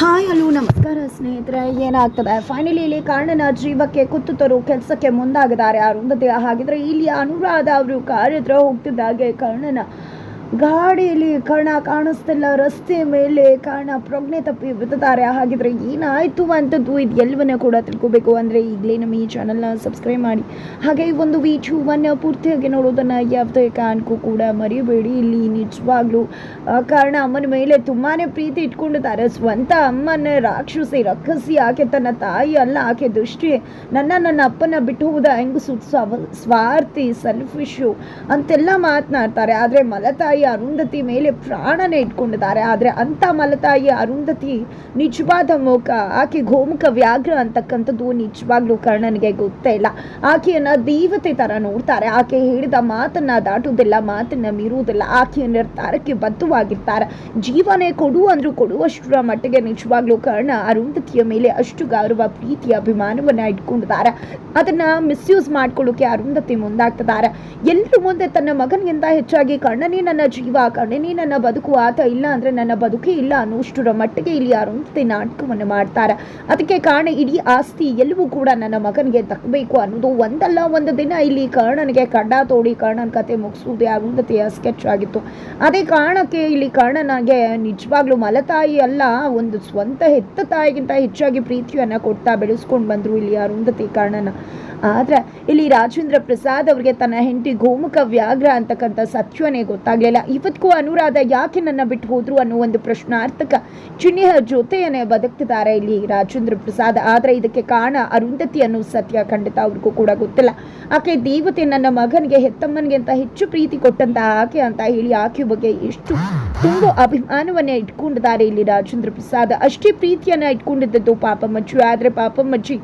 Hi hello ನಮಸ್ಕಾರ ಸ್ನೇಹಿತರೆ, ಏನಾಗ್ತದೆ? ಫೈನಲಿ ಇಲ್ಲಿ ಕಾರಣನ ಜೀವಕ್ಕೆ ಕುತ್ತು ತರೋ ಕೆಲಸಕ್ಕೆ ಮುಂದಾಗಿದ್ದಾರೆ. ಅರುಂಧತಿ ಹಾಗಿದ್ರೆ ಇಲ್ಲಿ ಅನುರಾಧ ಅವರು ಕಾರ್ಯತ್ರ ಹೋಗ್ತಿದ್ದಾಗೆ ಕರ್ಣನ ಗಾಡಿಯಲ್ಲಿ ಕರ್ಣ ಕಾಣಿಸ್ತಿಲ್ಲ, ರಸ್ತೆ ಮೇಲೆ ಕರ್ಣ ಪ್ರಜ್ಞೆ ತಪ್ಪಿ ಬಿತ್ತಾರೆ ಹಾಗಿದ್ರೆ ಏನಾಯ್ತು ಅಂತದ್ದು ಇದು ಎಲ್ಲವನ್ನ ಕೂಡ ತಿಳ್ಕೊಬೇಕು ಅಂದರೆ ಈಗಲೇ ನಮ್ಮ ಈ ಚಾನಲ್ನ ಸಬ್ಸ್ಕ್ರೈಬ್ ಮಾಡಿ. ಹಾಗೆ ಈ ಒಂದು ವಿಡಿಯೋವನ್ನು ಪೂರ್ತಿಯಾಗಿ ನೋಡೋದನ್ನು ಯಾವುದೇ ಕಾರಣಕ್ಕೂ ಕೂಡ ಮರಿಬೇಡಿ. ಇಲ್ಲಿ ನಿಜವಾಗ್ಲೂ ಕಾರಣ ಅಮ್ಮನ ಮೇಲೆ ತುಂಬಾ ಪ್ರೀತಿ ಇಟ್ಕೊಂಡಿದ್ದಾರೆ. ಸ್ವಂತ ಅಮ್ಮನ ರಾಕ್ಷಸಿ ರಕ್ಕಸಿ ಆಕೆ ತನ್ನ ತಾಯಿ ಅಲ್ಲ, ಆಕೆ ದೃಷ್ಟಿ. ನನ್ನ ನನ್ನ ಅಪ್ಪನ ಬಿಟ್ಟು ಹೋದ ಹೆಂಗಸು ಸ್ವ- ಸ್ವಾರ್ಥಿ ಸೆಲ್ಫಿಶು ಅಂತೆಲ್ಲ ಮಾತನಾಡ್ತಾರೆ. ಆದರೆ ಮಲತಾಯಿ ಅರುಂಧತಿ ಮೇಲೆ ಪ್ರಾಣನ ಇಟ್ಕೊಂಡಿದ್ದಾರೆ. ಆದರೆ ಅಂಥ ಮಲತಾಯಿ ಅರುಂಧತಿ ನಿಜವಾದ ಮುಖ, ಆಕೆ ಗೋಮುಖ ವ್ಯಾಘ್ರ ಅಂತಕ್ಕಂಥದ್ದು ನಿಜವಾಗ್ಲೂ ಕರ್ಣನಿಗೆ ಗೊತ್ತೇ ಇಲ್ಲ. ಆಕೆಯನ್ನು ದೇವತೆ ತರ ನೋಡ್ತಾರೆ. ಆಕೆ ಹೇಳಿದ ಮಾತನ್ನ ದಾಟುವುದಿಲ್ಲ ಮಾತನ್ನು ಮೀರುವುದಿಲ್ಲ. ಆಕೆಯ ನಿರ್ಧಾರಕ್ಕೆ ಬದ್ಧವಾಗಿರ್ತಾರೆ. ಜೀವನೇ ಕೊಡು ಅಂದರೂ ಕೊಡುವಷ್ಟರ ಮಟ್ಟಿಗೆ ನಿಜವಾಗ್ಲೂ ಕರ್ಣ ಅರುಂಧತಿಯ ಮೇಲೆ ಅಷ್ಟು ಗೌರವ, ಪ್ರೀತಿ, ಅಭಿಮಾನವನ್ನ ಇಟ್ಕೊಂಡಿದ್ದಾರೆ. ಅದನ್ನ ಮಿಸ್ಯೂಸ್ ಮಾಡ್ಕೊಳ್ಳೋಕೆ ಅರುಂಧತಿ ಮುಂದಾಗ್ತಿದ್ದಾರೆ. ಎಲ್ಲರೂ ಮುಂದೆ ತನ್ನ ಮಗನಿಗಿಂತ ಹೆಚ್ಚಾಗಿ ಕರ್ಣನೇ ನನ್ನ ಜೀವ ನೀ ನನ್ನ ಬದುಕು ಆತ ಇಲ್ಲ ಅಂದ್ರೆ ನನ್ನ ಬದುಕೇ ಇಲ್ಲ ಅನ್ನೋಷ್ಟರ ಮಟ್ಟಿಗೆ ಇಲ್ಲಿ ಅರುಂಧತಿ ನಾಟಕವನ್ನು ಮಾಡ್ತಾರೆ. ಅದಕ್ಕೆ ಕಾರಣ ಇಡೀ ಆಸ್ತಿ ಎಲ್ಲವೂ ಕೂಡ ನನ್ನ ಮಗನಿಗೆ ತಕ್ಕಬೇಕು ಅನ್ನೋದು ಒಂದಲ್ಲ, ಒಂದು ದಿನ ಇಲ್ಲಿ ಕರ್ಣನಿಗೆ ಕಡ್ಡ ತೋಡಿ ಕರ್ಣನ ಕತೆ ಮುಗಿಸುವುದೇ ಅರುಂಧತಿಯ ಸ್ಕೆಚ್ ಆಗಿತ್ತು. ಅದೇ ಕಾರಣಕ್ಕೆ ಇಲ್ಲಿ ಕರ್ಣನಿಗೆ ನಿಜವಾಗ್ಲೂ ಮಲತಾಯಿ ಅಲ್ಲ, ಒಂದು ಸ್ವಂತ ಹೆತ್ತ ತಾಯಿಗಿಂತ ಹೆಚ್ಚಾಗಿ ಪ್ರೀತಿಯನ್ನ ಕೊಡ್ತಾ ಬೆಳೆಸ್ಕೊಂಡು ಬಂದ್ರು ಇಲ್ಲಿ ಅರುಂಧತಿ ಕರ್ಣನ. ಆದ್ರೆ ಇಲ್ಲಿ ರಾಜೇಂದ್ರ ಪ್ರಸಾದ್ ಅವರಿಗೆ ತನ್ನ ಹೆಂಡತಿ ಗೋಮುಖ ವ್ಯಾಘ್ರ ಅಂತಕ್ಕಂಥ ಸತ್ಯವೇ ಗೊತ್ತಾಗ್ಲಿಲ್ಲ. ಇವತ್ತಿಗೂ ಅನುರಾಧ ಯಾಕೆ ನನ್ನ ಬಿಟ್ಟು ಹೋದ್ರು ಅನ್ನೋ ಒಂದು ಪ್ರಶ್ನಾರ್ಥಕ ಚಿಹ್ನೆಯ ಜೊತೆಯನ್ನೇ ಬದುಕ್ತಿದ್ದಾರೆ ಇಲ್ಲಿ ರಾಜೇಂದ್ರ ಪ್ರಸಾದ್. ಆದ್ರೆ ಇದಕ್ಕೆ ಕಾರಣ ಅರುಂಧತಿ ಅನ್ನೋ ಸತ್ಯ ಖಂಡಿತ ಅವ್ರಿಗೂ ಕೂಡ ಗೊತ್ತಿಲ್ಲ. ಆಕೆ ದೇವತೆ ನನ್ನ ಮಗನಿಗೆ, ಹೆತ್ತಮ್ಮನಿಗೆ ಅಂತ ಹೆಚ್ಚು ಪ್ರೀತಿ ಕೊಟ್ಟಂತ ಆಕೆ ಅಂತ ಹೇಳಿ ಆಕೆ ಬಗ್ಗೆ ಎಷ್ಟು ತುಂಬ ಅಭಿಮಾನವನ್ನೇ ಇಟ್ಕೊಂಡಿದ್ದಾರೆ ಇಲ್ಲಿ ರಾಜೇಂದ್ರ ಪ್ರಸಾದ್. ಅಷ್ಟೇ ಪ್ರೀತಿಯನ್ನ ಇಟ್ಕೊಂಡಿದ್ದದ್ದು ಪಾಪಮ್ಮಜ್ಜಿ ಆದ್ರೆ ಪಾಪಮ್ಮಜ್ಜಿ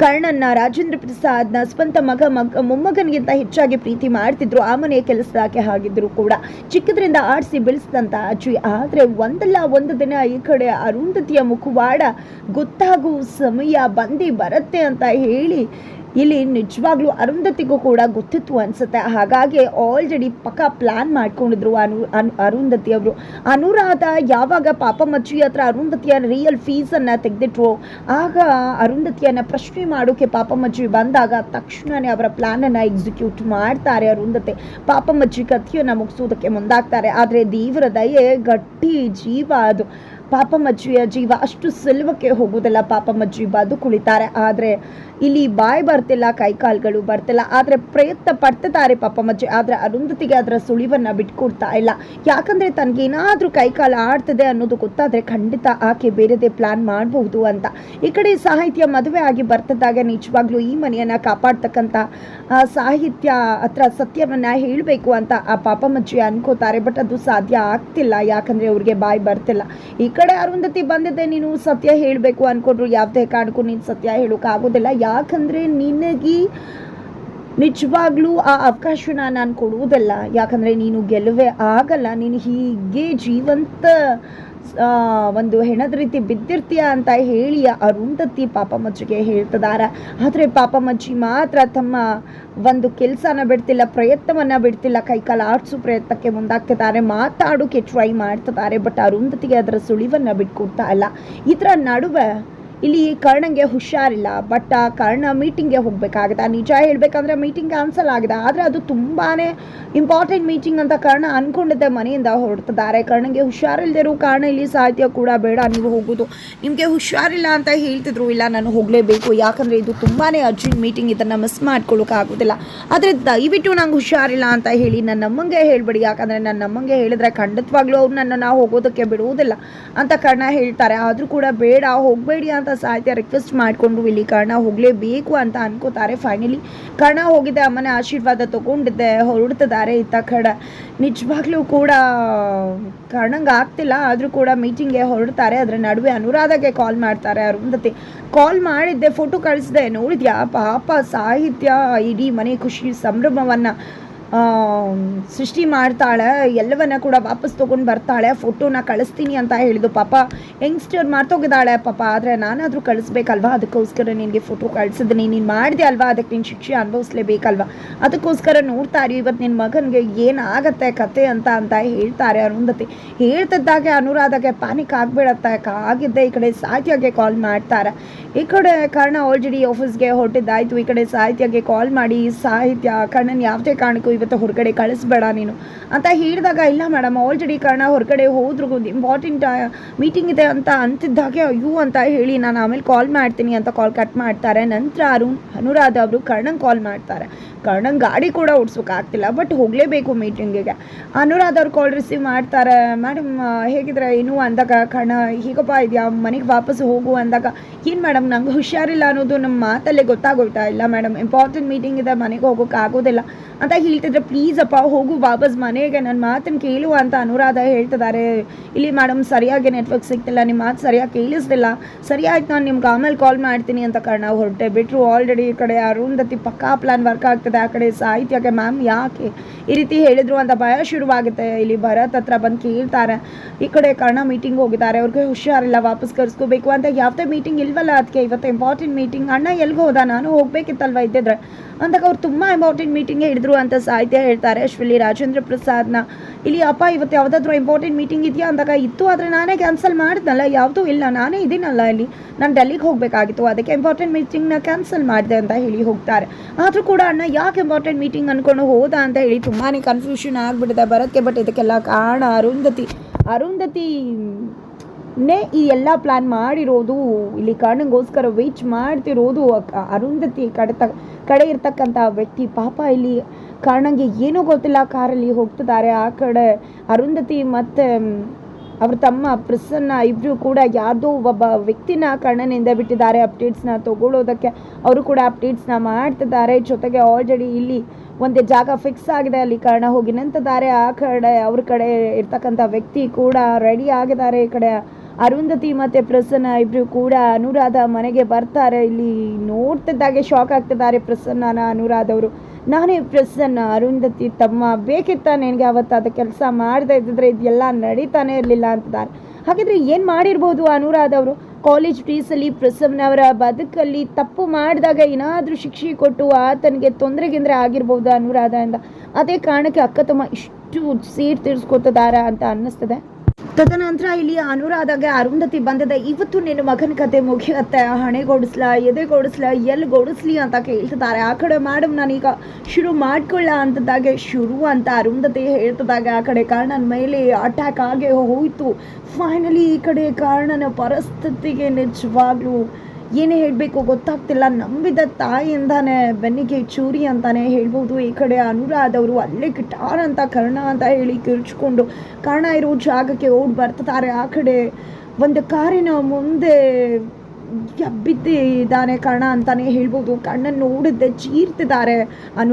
ಕರ್ಣನ್ನ ರಾಜೇಂದ್ರ ಪ್ರಸಾದ್ನ ಸ್ವಂತ ಮಗ ಮಗ, ಮೊಮ್ಮಗನಿಗಿಂತ ಹೆಚ್ಚಾಗಿ ಪ್ರೀತಿ ಮಾಡ್ತಿದ್ರು. ಆ ಮನೆಯ ಕೆಲಸದಾಕೆ ಆಗಿದ್ರು ಕೂಡ ಚಿಕ್ಕದ್ರಿಂದ ಆಡಿಸಿ ಬೆಳೆಸಿದಂತ ಅಜ್ಜಿ. ಆದರೆ ಒಂದಲ್ಲ ಒಂದು ದಿನ ಈ ಕಡೆ ಅರುಂಧತಿಯ ಮುಖವಾಡ ಗೊತ್ತಾಗುವ ಸಮಯ ಬಂದಿ ಬರುತ್ತೆ ಅಂತ ಹೇಳಿ ಇಲ್ಲಿ ನಿಜವಾಗ್ಲೂ ಅರುಂಧತಿಗೂ ಕೂಡ ಗೊತ್ತಿತ್ತು ಅನ್ಸುತ್ತೆ. ಹಾಗಾಗಿ ಆಲ್ರೆಡಿ ಪಕ್ಕ ಪ್ಲಾನ್ ಮಾಡ್ಕೊಂಡಿದ್ರು ಅನು ಅನು, ಅರುಂಧತಿ ಅವರು. ಅನುರಾಧ ಯಾವಾಗ ಪಾಪಮಚ್ಚಿ ಹತ್ರ ಅರುಂಧತಿಯ ರಿಯಲ್ ಫೀಸನ್ನು ತೆಗೆದಿಟ್ರು, ಆಗ ಅರುಂಧತಿಯನ್ನು ಪ್ರಶ್ನೆ ಮಾಡೋಕೆ ಮಚ್ಚಿ ಬಂದಾಗ ತಕ್ಷಣನೇ ಅವರ ಪ್ಲಾನನ್ನು ಎಕ್ಸಿಕ್ಯೂಟ್ ಮಾಡ್ತಾರೆ ಅರುಂಧತಿ. ಪಾಪಮಜ್ಜಿ ಕಥೆಯನ್ನು ಮುಗಿಸೋದಕ್ಕೆ ಮುಂದಾಗ್ತಾರೆ. ಆದರೆ ದೇವರ ದಯೆ ಗಟ್ಟಿ ಜೀವ ಅದು. ಪಾಪಮಜ್ಜಿಯ ಜೀವ ಅಷ್ಟು ಸುಲಭಕ್ಕೆ ಹೋಗೋದಿಲ್ಲ ಪಾಪಮಜ್ಜಿ ಬದುಕುಳಿತಾರೆ ಆದರೆ ಇಲ್ಲಿ ಬಾಯಿ ಬರ್ತಿಲ್ಲ, ಕೈಕಾಲುಗಳು ಬರ್ತಿಲ್ಲ. ಆದರೆ ಪ್ರಯತ್ನ ಪಡ್ತಿದ್ದಾರೆ ಪಾಪಮಜ್ಜಿ. ಆದರೆ ಅರುಂಧತಿಗೆ ಅದರ ಸುಳಿವನ್ನು ಬಿಟ್ಕೊಡ್ತಾ ಇಲ್ಲ. ಯಾಕಂದ್ರೆ ತನಗೇನಾದರೂ ಕೈಕಾಲು ಆಡ್ತದೆ ಅನ್ನೋದು ಗೊತ್ತಾದರೆ ಖಂಡಿತ ಆಕೆ ಬೇರೆದೇ ಪ್ಲಾನ್ ಮಾಡಬಹುದು ಅಂತ. ಈ ಕಡೆ ಸಾಹಿತ್ಯ ಮದುವೆ ಆಗಿ ಬರ್ತಿದ್ದಾಗ ನಿಜವಾಗ್ಲೂ ಈ ಮನೆಯನ್ನು ಕಾಪಾಡ್ತಕ್ಕಂಥ ಸಾಹಿತ್ಯ ಹತ್ರ ಸತ್ಯವನ್ನು ಹೇಳಬೇಕು ಅಂತ ಆ ಪಾಪಮಜ್ಜಿ ಅನ್ಕೋತಾರೆ. ಬಟ್ ಅದು ಸಾಧ್ಯ ಆಗ್ತಿಲ್ಲ. ಯಾಕಂದರೆ ಅವ್ರಿಗೆ ಬಾಯಿ ಬರ್ತಿಲ್ಲ. ಈ ಅರುಂಧತಿ ಬಂದಿದ್ದೆ, ನೀನು ಸತ್ಯ ಹೇಳಬೇಕು ಅನ್ಕೊಂಡ್ರು, ಯಾವುದೇ ಕಾರಣಕ್ಕೂ ನೀನು ಸತ್ಯ ಹೇಳೋಕ್ಕಾಗೋದಿಲ್ಲ ಯಾಕಂದ್ರೆ ನಿನಗೆ ನಿಜವಾಗ್ಲೂ ಆ ಅವಕಾಶನ ನಾನು ಕೊಡುವುದಲ್ಲ. ಯಾಕಂದ್ರೆ ನೀನು ಗೆಲುವೆ ಆಗಲ್ಲ. ನೀನು ಹೀಗೆ ಜೀವಂತ ಒಂದು ಹೆಣದ ರೀತಿ ಬಿದ್ದಿರ್ತೀಯ ಅಂತ ಹೇಳಿ ಅರುಂಧತಿ ಪಾಪಮಜ್ಜಿಗೆ ಹೇಳ್ತಿದ್ದಾರೆ ಆದರೆ ಪಾಪಮಜ್ಜಿ ಮಾತ್ರ ತಮ್ಮ ಒಂದು ಕೆಲಸನ ಬಿಡ್ತಿಲ್ಲ, ಪ್ರಯತ್ನವನ್ನು ಬಿಡ್ತಿಲ್ಲ, ಕೈಕಾಲ ಆಡಿಸೋ ಪ್ರಯತ್ನಕ್ಕೆ ಮುಂದಾಗ್ತಿದ್ದಾರೆ, ಮಾತಾಡೋಕೆ ಟ್ರೈ ಮಾಡ್ತಿದ್ದಾರೆ ಬಟ್ ಅರುಂಧತಿಗೆ ಅದರ ಸುಳಿವನ್ನು ಬಿಟ್ಕೊಡ್ತಾ ಇಲ್ಲ. ಇದರ ನಡುವೆ ಇಲ್ಲಿ ಕರ್ಣಂಗೆ ಹುಷಾರಿಲ್ಲ ಬಟ್ ಆ, ಕರ್ಣ ಮೀಟಿಂಗ್ಗೆ ಹೋಗಬೇಕಾಗುತ್ತೆ ನಿಜ ಹೇಳ್ಬೇಕಂದ್ರೆ ಮೀಟಿಂಗ್ ಕ್ಯಾನ್ಸಲ್ ಆಗಿದೆ. ಆದರೆ ಅದು ತುಂಬಾನೇ ಇಂಪಾರ್ಟೆಂಟ್ ಮೀಟಿಂಗ್ ಅಂತ ಕರ್ಣ ಅನ್ಕೊಂಡಿದ್ದೆ ಮನೆಯಿಂದ ಹೊರಡ್ತಿದ್ದಾರೆ. ಕರ್ಣಂಗೆ ಹುಷಾರಿಲ್ದಿರೋ ಕಾರಣ ಇಲ್ಲಿ ಸಾಹಿತ್ಯ ಕೂಡ ಬೇಡ, ನೀವು ಹೋಗೋದು. ನಿಮಗೆ ಹುಷಾರಿಲ್ಲ ಅಂತ ಹೇಳ್ತಿದ್ರು, ಇಲ್ಲ, ನಾನು ಹೋಗಲೇಬೇಕು. ಯಾಕಂದರೆ ಇದು ತುಂಬಾ ಅರ್ಜೆಂಟ್ ಮೀಟಿಂಗ್ ಇದನ್ನು ಮಿಸ್ ಮಾಡ್ಕೊಳ್ಳೋಕ್ಕಾಗೋದಿಲ್ಲ ಆದರೆ ದಯವಿಟ್ಟು ನಂಗೆ ಹುಷಾರಿಲ್ಲ ಅಂತ ಹೇಳಿ ನನ್ನ ಅಮ್ಮಂಗೆ ಹೇಳ್ಬೇಡಿ. ಯಾಕಂದರೆ ನನ್ನ ಅಮ್ಮಂಗೆ ಹೇಳಿದ್ರೆ ಖಂಡಿತವಾಗ್ಲೂ ಅವ್ರು ನನ್ನನ್ನು ಹೋಗೋದಕ್ಕೆ ಬಿಡುವುದಿಲ್ಲ ಅಂತ ಕರ್ಣ ಹೇಳ್ತಾರೆ. ಆದರೂ ಕೂಡ ಬೇಡ, ಹೋಗಬೇಡಿ ಅಂತ ಸಾಹಿತ್ಯ ರಿಕ್ವೆಸ್ಟ್ ಮಾಡಿಕೊಂಡು ಇಲ್ಲಿ ಕರ್ಣ ಹೋಗಲೇಬೇಕು ಅಂತ ಅನ್ಕೋತಾರೆ. ಫೈನಲಿ ಕರ್ಣ ಹೋಗಿದ್ದೆ ಅಮ್ಮನ ಆಶೀರ್ವಾದ ತಗೊಂಡಿದ್ದೆ ಹೊರಡ್ತಿದ್ದಾರೆ ಇತ್ತ ಕಡ. ನಿಜವಾಗ್ಲೂ ಕೂಡ ಕರ್ಣಂಗೆ ಆಗ್ತಿಲ್ಲ, ಆದರೂ ಕೂಡ ಮೀಟಿಂಗ್ಗೆ ಹೊರಡ್ತಾರೆ. ಅದರ ನಡುವೆ ಅನುರಾಧಕ್ಕೆ ಕಾಲ್ ಮಾಡ್ತಾರೆ, ಅರುಂಧತಿ. ಕಾಲ್ ಮಾಡಿದ್ದೆ ಫೋಟೋ ಕಳಿಸಿದೆ. ನೋಡಿದ್ಯಾ, ಪಾಪ ಸಾಹಿತ್ಯ, ಇಡೀ ಮನೆ ಖುಷಿ, ಸಂಭ್ರಮವನ್ನು ಸೃಷ್ಟಿ ಮಾಡ್ತಾಳೆ, ಎಲ್ಲವನ್ನ ಕೂಡ ವಾಪಸ್ ತೊಗೊಂಡು ಬರ್ತಾಳೆ ಫೋಟೋನ ಕಳಿಸ್ತೀನಿ ಅಂತ ಹೇಳಿದ್ದು ಪಾಪ. ಯಂಗ್ಸ್ಟರ್ ಮಾರ್ತೋಗಿದ್ದಾಳೆ ಪಾಪ, ಆದರೆ ನಾನಾದರೂ ಕಳಿಸ್ಬೇಕಲ್ವಾ? ಅದಕ್ಕೋಸ್ಕರ ನಿನಗೆ ಫೋಟೋ ಕಳಿಸಿದ್ದೀನಿ. ನೀನು ಮಾಡಿದೆ ಅಲ್ವಾ? ಅದಕ್ಕೆ ನೀನು ಶಿಕ್ಷೆ ಅನುಭವಿಸ್ಲೇಬೇಕಲ್ವಾ? ಅದಕ್ಕೋಸ್ಕರ ನೋಡ್ತಾರೆ ಇವತ್ತು ನಿನ್ನ ಮಗನಿಗೆ ಏನಾಗತ್ತೆ ಕತೆ ಅಂತ ಅಂತ ಹೇಳ್ತಾರೆ ಅರುಂಧತಿ. ಹೇಳ್ತಿದ್ದಾಗೆ ಅನುರಾಧಾಗೆ ಪ್ಯಾನಿಕ್ ಆಗಿಬಿಡತ್ತೆ ಆಗಿದ್ದೆ ಈ ಕಡೆ ಸಾಹಿತ್ಯಗೆ ಕಾಲ್ ಮಾಡ್ತಾರೆ. ಈ ಕಡೆ ಕರ್ಣ ಆಲ್ರೆಡಿ ಆಫೀಸ್ಗೆ ಹೊರಟಿದ್ದಾಯಿತು. ಈ ಕಡೆ ಸಾಹಿತ್ಯಗೆ ಕಾಲ್ ಮಾಡಿ ಸಾಹಿತ್ಯ ಕರ್ಣನ್ ಯಾವುದೇ ಕಾರಣಕ್ಕೂ ಇವತ್ತು ಹೊರಗಡೆ ಕಳಿಸ್ಬೇಡ ನೀನು. ಅಂತ ಹೇಳಿದಾಗ, ಇಲ್ಲ ಮೇಡಮ್ ಆಲ್ರೆಡಿ ಕಾರಣ ಹೊರಗಡೆ ಹೋದ್ರು ಇಂಪಾರ್ಟೆಂಟ್ ಮೀಟಿಂಗ್ ಇದೆ ಅಂತ ಅಂತಿದ್ದಾಗೆ, ಅಯ್ಯೋ ಅಂತ ಹೇಳಿ ನಾನು ಆಮೇಲೆ ಕಾಲ್ ಮಾಡ್ತೀನಿ ಅಂತ ಕಾಲ್ ಕಟ್ ಮಾಡ್ತಾರೆ. ನಂತರ ಅರುಣ್, ಅನುರಾಧ ಅವರು ಕರ್ಣಂಗೆ ಕಾಲ್ ಮಾಡ್ತಾರೆ. ಕರ್ಣಂಗೆ ಗಾಡಿ ಕೂಡ ಓಡಿಸೋಕ್ಕಾಗ್ತಿಲ್ಲ ಬಟ್ ಹೋಗಲೇಬೇಕು ಮೀಟಿಂಗಿಗೆ ಅನುರಾಧ ಅವ್ರು ಕಾಲ್ ರಿಸೀವ್ ಮಾಡ್ತಾರೆ. ಮೇಡಮ್ ಹೇಗಿದ್ರೆ? ಏನು? ಅಂದಾಗ, ಕರ್ಣ, ಹೀಗಪ್ಪ, ಇದೆಯಾ? ಮನೆಗೆ ವಾಪಸ್ ಹೋಗು. ಅಂದಾಗ, ಏನು ಮೇಡಮ್, ನಂಗೆ ಹುಷಾರಿಲ್ಲ ಅನ್ನೋದು ನಮ್ಮ ಮಾತಲ್ಲೇ ಗೊತ್ತಾಗೋಯ್ತಾ ಇಲ್ಲ ಮೇಡಮ್. ಇಂಪಾರ್ಟೆಂಟ್ ಮೀಟಿಂಗ್ ಇದೆ, ಮನೆಗೆ ಹೋಗೋಕ್ಕಾಗೋದಿಲ್ಲ ಅಂತ ಹೇಳ್ತಿದ್ರೆ ಪ್ಲೀಸ್ ಅಪ್ಪ, ಹೋಗು, ವಾಪಸ್ ಮನೆಗೆ ನನ್ನ ಮಾತನ್ನು ಕೇಳು ಅಂತ ಅನುರಾಧ ಹೇಳ್ತಿದ್ದಾರೆ ಇಲ್ಲಿ ಮೇಡಮ್ ಸರಿಯಾಗಿ ನೆಟ್ವರ್ಕ್ ಸಿಗ್ತಿಲ್ಲ ನಿಮ್ಮ ಮಾತು ಸರಿಯಾಗಿ ಕೇಳಿಸ್ತಿಲ್ಲ. ಸರಿ ಆಯ್ತು ನಾನು ನಿಮ್ಗೆ ಆಮೇಲೆ ಕಾಲ್ ಮಾಡ್ತೀನಿ ಅಂತ ಕಾರಣ ಹೊರಟೆ ಬಿಟ್ಟರು ಆಲ್ರೆಡಿ ಈ ಕಡೆ ಅರುಂಧತಿ ಪಕ್ಕಾ ಪ್ಲಾನ್ ವರ್ಕ್ ಆಗ್ತದೆ, ಆ ಕಡೆ ಸಾಹಿತ್ಯಕ್ಕೆ ಮ್ಯಾಮ್ ಯಾಕೆ ಈ ರೀತಿ ಹೇಳಿದ್ರು ಅಂತ ಭಯ ಶುರುವಾಗುತ್ತೆ. ಇಲ್ಲಿ ಭರತ್ ಹತ್ರ ಬಂದು ಕೇಳ್ತಾರೆ. ಈ ಕಡೆ ಕಾರಣ ಮೀಟಿಂಗ್ ಹೋಗಿದ್ದಾರೆ. ಅವ್ರಿಗೆ ಹುಷಾರಿಲ್ಲ, ವಾಪಸ್ ಕರ್ಸ್ಕೋಬೇಕು ಅಂತ. ಯಾವುದೇ ಮೀಟಿಂಗ್ ಇಲ್ವಲ್ಲ ಅದಕ್ಕೆ ಇವತ್ತು ಇಂಪಾರ್ಟೆಂಟ್ ಮೀಟಿಂಗ್ ಅಣ್ಣ ಎಲ್ಗೆ ಹೋದ? ನಾನು ಹೋಗ್ಬೇಕಿತ್ತಲ್ವ ಇದ್ದಿದ್ರೆ? ಅಂದಾಗ ಅವ್ರು ತುಂಬ ಇಂಪಾರ್ಟೆಂಟ್ ಮೀಟಿಂಗೇ ಹಿಡಿದ್ರು ಅಂತ ಸಾಹಿತ್ಯ ಹೇಳ್ತಾರೆ. ಅಶ್ವಲಿ ರಾಜೇಂದ್ರ ಪ್ರಸಾದ್ನ. ಇಲ್ಲಿ ಅಪ್ಪ, ಇವತ್ತು ಯಾವುದಾದ್ರೂ ಇಂಪಾರ್ಟೆಂಟ್ ಮೀಟಿಂಗ್ ಇದೆಯಾ ಅಂದಾಗ ಇತ್ತು, ಆದರೆ ನಾನೇ ಕ್ಯಾನ್ಸಲ್ ಮಾಡಿದ್ನಲ್ಲ, ಯಾವುದೂ ಇಲ್ಲ, ನಾನೇ ಇದ್ದೀನಲ್ಲ ಇಲ್ಲಿ. ನಾನು ಡೆಲ್ಲಿಗೆ ಹೋಗಬೇಕಾಗಿತ್ತು, ಅದಕ್ಕೆ ಇಂಪಾರ್ಟೆಂಟ್ ಮೀಟಿಂಗ್ನ ಕ್ಯಾನ್ಸಲ್ ಮಾಡಿದೆ ಅಂತ ಹೇಳಿ ಹೋಗ್ತಾರೆ. ಆದರೂ ಕೂಡ ಅಣ್ಣ, ಯಾಕೆ ಇಂಪಾರ್ಟೆಂಟ್ ಮೀಟಿಂಗ್ ಅಂದ್ಕೊಂಡು ಹೋದ ಅಂತ ಹೇಳಿ ತುಂಬಾ ಕನ್ಫ್ಯೂಷನ್ ಆಗಿಬಿಟ್ಟಿದೆ ಬರೋಕ್ಕೆ ಬಟ್ ಇದಕ್ಕೆಲ್ಲ ಕಾರಣ ಅರುಂಧತಿ. ಅರುಂಧತಿ ನೇ ಈ ಎಲ್ಲ ಪ್ಲ್ಯಾನ್ ಮಾಡಿರೋದು, ಇಲ್ಲಿ ಕಾರಣಕ್ಕೋಸ್ಕರ ವೇಚ್ ಮಾಡ್ತಿರೋದು ಅರುಂಧತಿ ಕಡೆ ತ, ಕಡೆ ಇರ್ತಕ್ಕಂಥ ವ್ಯಕ್ತಿ. ಪಾಪ ಇಲ್ಲಿ ಕಾರಣಂಗೆ ಏನೂ ಗೊತ್ತಿಲ್ಲ, ಕಾರಲ್ಲಿ ಹೋಗ್ತಿದ್ದಾರೆ. ಆ ಕಡೆ ಅರುಂಧತಿ ಮತ್ತು ಅವ್ರ ತಮ್ಮ ಪ್ರಸನ್ನ ಇಬ್ಬರು ಕೂಡ ಯಾವುದೋ ಒಬ್ಬ ವ್ಯಕ್ತಿನ ಕಣ್ಣನಿಂದ ಬಿಟ್ಟಿದ್ದಾರೆ ಅಪ್ಡೇಟ್ಸ್ನ ತಗೊಳ್ಳೋದಕ್ಕೆ. ಅವರು ಕೂಡ ಅಪ್ಡೇಟ್ಸ್ನ ಮಾಡ್ತಿದ್ದಾರೆ. ಜೊತೆಗೆ ಆಲ್ರೆಡಿ ಇಲ್ಲಿ ಒಂದೇ ಜಾಗ ಫಿಕ್ಸ್ ಆಗಿದೆ. ಅಲ್ಲಿ ಕಾರಣ ಹೋಗಿ ನಿಂತಿದ್ದಾರೆ. ಆ ಕಡೆ, ಅವ್ರ ಕಡೆ ಇರ್ತಕ್ಕಂಥ ವ್ಯಕ್ತಿ ಕೂಡ ರೆಡಿ ಆಗಿದ್ದಾರೆ. ಈ ಕಡೆ ಅರುಂಧತಿ ಮತ್ತು ಪ್ರಸನ್ನ ಇಬ್ಬರು ಕೂಡ ಅನುರಾಧ ಮನೆಗೆ ಬರ್ತಾರೆ. ಇಲ್ಲಿ ನೋಡ್ತಿದ್ದಾಗೆ ಶಾಕ್ ಆಗ್ತಿದ್ದಾರೆ ಪ್ರಸನ್ನನ ಅನುರಾಧ ಅವರು ನಾನೇ ಪ್ರಸನ್ನ, ಅರುಂಧತಿ, ತಮ್ಮ. ಬೇಕಿತ್ತ ನಿನಗೆ ಅದು ಕೆಲಸ ಮಾಡದೇ ಇದ್ದಿದ್ರೆ ಇದೆಲ್ಲ ನಡೀತಾನೆ ಇರಲಿಲ್ಲ ಅಂತಿದ್ದಾರೆ. ಹಾಗಿದ್ರೆ ಏನು ಮಾಡಿರ್ಬೋದು ಅನುರಾಧ ಅವರು? ಕಾಲೇಜ್ ಫೀಸಲ್ಲಿ ಪ್ರಸನ್ನವರ ಬದುಕಲ್ಲಿ ತಪ್ಪು ಮಾಡಿದಾಗ ಏನಾದರೂ ಶಿಕ್ಷೆ ಕೊಟ್ಟು ಆತನಿಗೆ ತೊಂದರೆ ಗಿಂದರೆ ಆಗಿರ್ಬೋದು ಅನುರಾಧ ಅಂತ ಅದೇ ಕಾರಣಕ್ಕೆ ಅಕ್ಕ ತಮ್ಮ ಇಷ್ಟು ಸೀಟ್ ತೀರಿಸ್ಕೊತಿದಾರ ಅಂತ ಅನ್ನಿಸ್ತದೆ. ತದನಂತರ ಇಲ್ಲಿ ಅನುರಾಧಾಗೆ ಅರುಂಧತಿ ಬಂದಿದೆ, ಇವತ್ತು ನಿನ್ನ ಮಗನ ಕತೆ ಮುಗಿಯತ್ತೆ, ಹಣೆಗೊಡಿಸ್ಲಾ, ಎದೆಗೊಡಿಸ್ಲಾ ಎಲ್ಲಿ ಗೊಡಿಸ್ಲಿ ಅಂತ ಕೇಳ್ತಿದ್ದಾರೆ. ಆ ಕಡೆ ಮೇಡಮ್ ನಾನೀಗ ಶುರು ಮಾಡ್ಕೊಳ್ಳ ಅಂತದಾಗೆ ಶುರು ಅಂತ ಅರುಂಧತಿ ಹೇಳ್ತಿದ್ದಾಗ ಆ ಕಡೆ ಕಾರಣನ ಮೇಲೆ ಅಟ್ಯಾಕ್ ಆಗೇ ಹೋಯಿತು. ಫೈನಲಿ ಈ ಕಡೆ ಕಾರಣನ ಪರಿಸ್ಥಿತಿಗೆ ನಿಜವಾಗ್ಲೂ ಏನೇ ಹೇಳಬೇಕು ಗೊತ್ತಾಗ್ತಿಲ್ಲ. ನಂಬಿದ ತಾಯಿಯಿಂದಾನೆ ಬೆನ್ನಿಗೆ ಚೂರಿ ಅಂತಾನೆ ಹೇಳ್ಬೋದು. ಈ ಕಡೆ ಅನುರಾಧವರು ಅಲ್ಲೇ ಗಿಟಾರ್ ಅಂತ, ಕರ್ಣ ಅಂತ ಹೇಳಿ ಕಿರ್ಚ್ಕೊಂಡು ಕರ್ಣ ಇರೋ ಜಾಗಕ್ಕೆ ಓಡ್ ಬರ್ತಾರೆ ಆ ಕಡೆ ಒಂದು ಕಾರಿನ ಮುಂದೆ ಎಬ್ಬಿದ್ದಿದ್ದಾನೆ ಕರ್ಣ ಅಂತಾನೆ ಹೇಳ್ಬೋದು. ಕಣ್ಣನ್ನು ನೋಡಿದ್ದೆ ಚೀರ್ತಿದ್ದಾರೆ ಅನು